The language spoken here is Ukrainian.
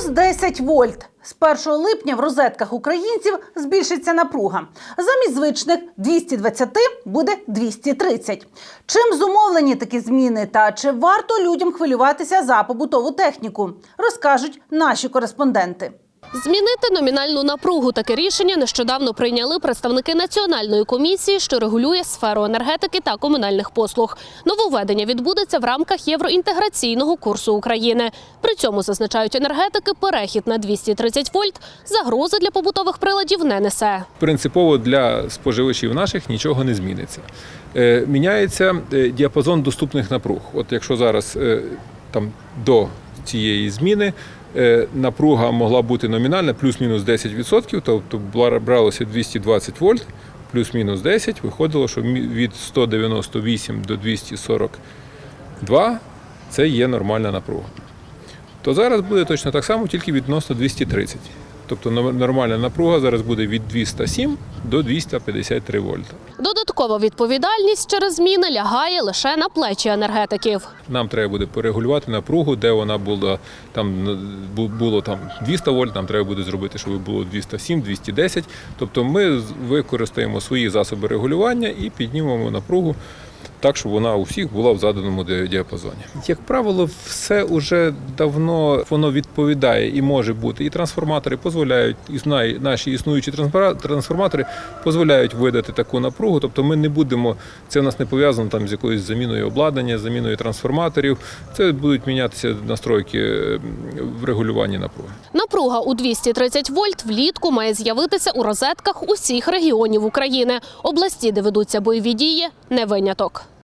Плюс 10 вольт. З 1 липня в розетках українців збільшиться напруга. Замість звичних 220 буде 230. Чим зумовлені такі зміни та чи варто людям хвилюватися за побутову техніку, розкажуть наші кореспонденти. Змінити номінальну напругу таке рішення нещодавно прийняли представники Національної комісії, що регулює сферу енергетики та комунальних послуг. Нововведення відбудеться в рамках євроінтеграційного курсу України. При цьому зазначають енергетики, перехід на 230 вольт загрози для побутових приладів не несе. принципово для споживачів наших нічого не зміниться. Е, Міняється е, діапазон доступних напруг. От якщо зараз е, там до цієї зміни е, напруга могла бути номінальна плюс-мінус 10%, тобто бралося 220 вольт, плюс-мінус 10, виходило, що від 198 до 242 це є нормальна напруга. То зараз буде точно так само, тільки відносно 230. Тобто нормальна напруга зараз буде від 207 до 253 вольта. Додаткова відповідальність через зміни лягає лише на плечі енергетиків. Нам треба буде перегулювати напругу, де вона була там було там 200 вольт, нам треба буде зробити, щоб було 207, 210. Тобто ми використаємо свої засоби регулювання і піднімемо напругу так, щоб вона у всіх була в заданому ді- діапазоні. Як правило, все вже давно воно відповідає і може бути. І трансформатори дозволяють, і наші існуючі трансформатори дозволяють видати таку напругу. Тобто ми не будемо, це в нас не пов'язано там з якоюсь заміною обладнання, заміною трансформаторів. Це будуть мінятися настройки е, в регулюванні напруги. Напруга у 230 вольт влітку має з'явитися у розетках усіх регіонів України. Області, де ведуться бойові дії, не виняток.